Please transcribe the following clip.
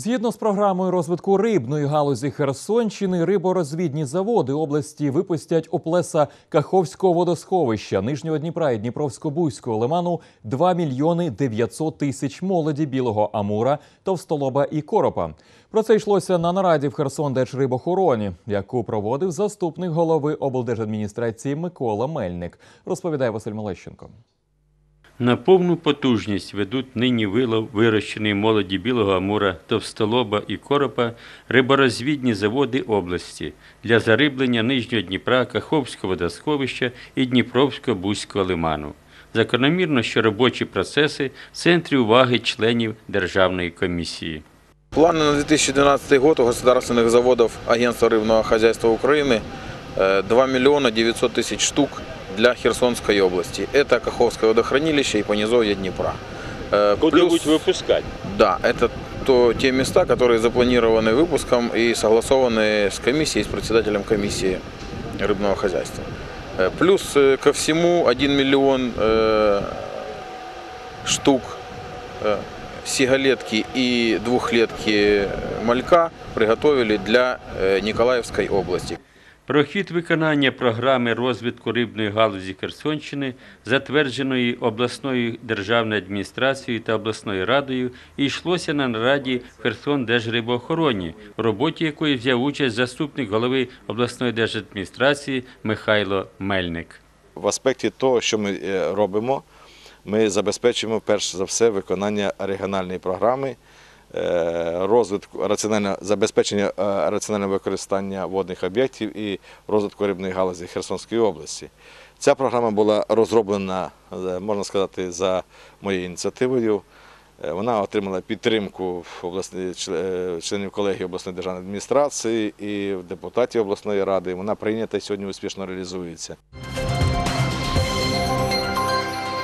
Згідно з програмою розвитку рибної галузі Херсонщини, риборозвідні заводи області випустять у плеса Каховського водосховища Нижнього Дніпра і Дніпровсько-Бузького лиману 2 мільйони 900 тисяч молоді білого амура, товстолоба і коропа. Про це йшлося на нараді в Херсондержрибохороні, яку проводив заступник голови облдержадміністрації Микола Мельник, розповідає Василь Малещенко. На повну потужність ведуть нині вилов вирощеної молоді білого амура, товстолоба і коропа риборозвідні заводи області для зариблення Нижнього Дніпра, Каховського водосховища і Дніпровсько-Бузького лиману. Закономірно, що робочі процеси в центрі уваги членів Державної комісії. Планы на 2012 год у государственных заводов Агентства рыбного хозяйства Украины э, 2 миллиона 900 тысяч штук для Херсонской области. Это Каховское водохранилище и понизовье Днепра. Э, плюс- випускати? Да, это то, те места, которые запланированы выпуском и согласованы с комиссией, с председателем комиссии рыбного хозяйства. Э, Плюс э, ко всему 1 миллион э, штук э, сигалетки и двухлетки малька приготовили для э, Николаевской области. Про хід виконання програми розвитку рибної галузі Херсонщини, затвердженої обласною державною адміністрацією та обласною радою, йшлося на нараді в Херсон Держрибоохороні, в роботі якої взяв участь заступник голови обласної держадміністрації Михайло Мельник. В аспекті того, що ми е, робимо, ми забезпечуємо перш за все виконання регіональної програми розвитку раціонального забезпечення е, раціонального використання водних об'єктів і розвитку рибної галузі Херсонської області. Ця програма була розроблена, е, можна сказати, за моєю ініціативою. Е, Вона отримала підтримку е, членів колегії обласної державної адміністрації і депутатів обласної ради. Вона прийнята і сьогодні успішно реалізується.